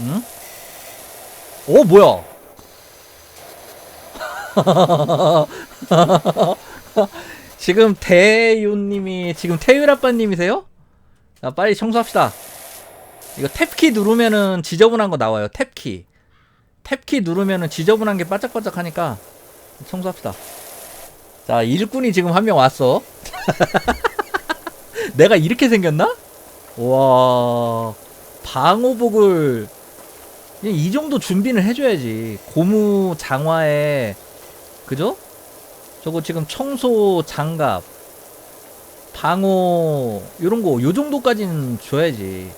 응? 오 뭐야? 지금 대유님이 지금 태율 아빠님이세요? 자 빨리 청소합시다. 이거 탭키 누르면은 지저분한 거 나와요. 탭키. 탭키 누르면은 지저분한 게 바짝바짝하니까 청소합시다. 자 일꾼이 지금 한 명 왔어. 내가 이렇게 생겼나? 와 방호복을 이 정도 준비는 해줘야지. 고무 장화에 그죠? 저거 지금 청소 장갑, 방호 요런 거 요 정도까지는 줘야지.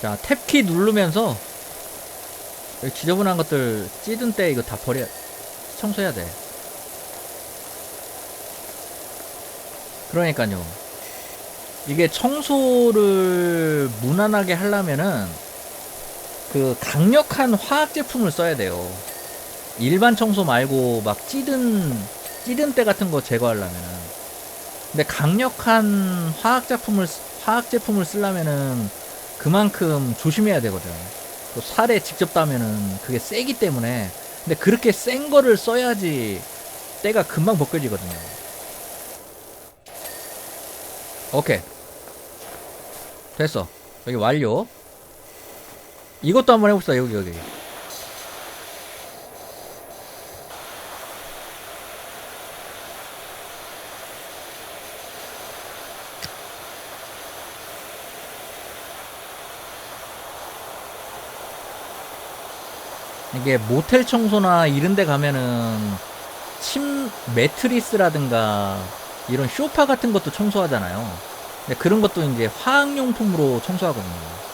자, 탭키 누르면서 지저분한 것들 찌든 때 이거 다 버려 청소해야 돼. 그러니까요. 이게 청소를 무난하게 하려면은 그 강력한 화학 제품을 써야 돼요. 일반 청소 말고 막 찌든 찌든 때 같은 거 제거하려면은. 근데 강력한 화학 제품을 쓰- 화학 제품을 쓰려면은 그만큼 조심해야 되거든. 또 살에 직접 닿으면은 그게 세기 때문에. 근데 그렇게 센 거를 써야지 때가 금방 벗겨지거든요. 오케이. 됐어. 여기 완료. 이것도 한번 해봅시다. 여기, 여기. 이게 모텔 청소나 이런 데 가면은 침 매트리스라든가 이런 쇼파 같은 것도 청소하잖아요. 근데 그런 것도 이제 화학용품으로 청소하거든요.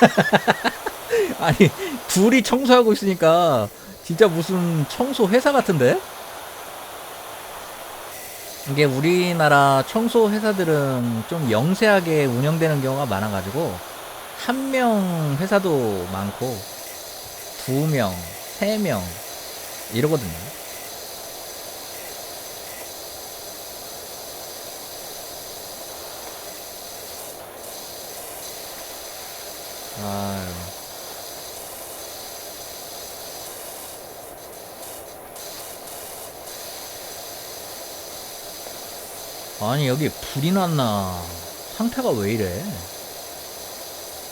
아니 둘이 청소하고 있으니까 진짜 무슨 청소 회사 같은데? 이게 우리나라 청소 회사들은 좀 영세하게 운영되는 경우가 많아가지고 한 명 회사도 많고 두 명, 세 명 이러거든요. 아유. 아니 여기 불이 났나 상태가 왜 이래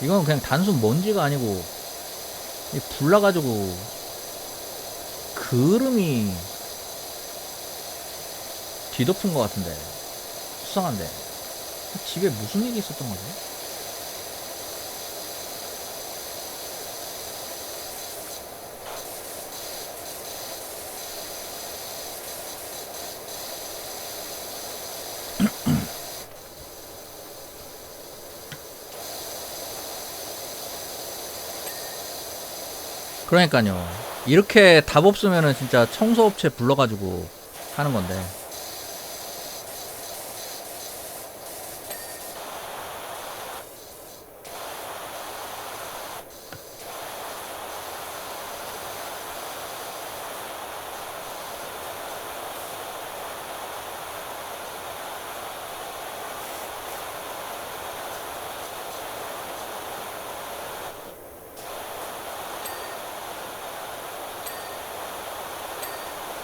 이건 그냥 단순 먼지가 아니고 이 불나가지고 그름이 뒤덮은 것 같은데 수상한데 집에 무슨 일이 있었던 거지? 그러니까요. 이렇게 답 없으면은 진짜 청소업체 불러가지고 하는 건데.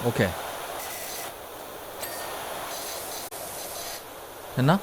오케이. 됐나?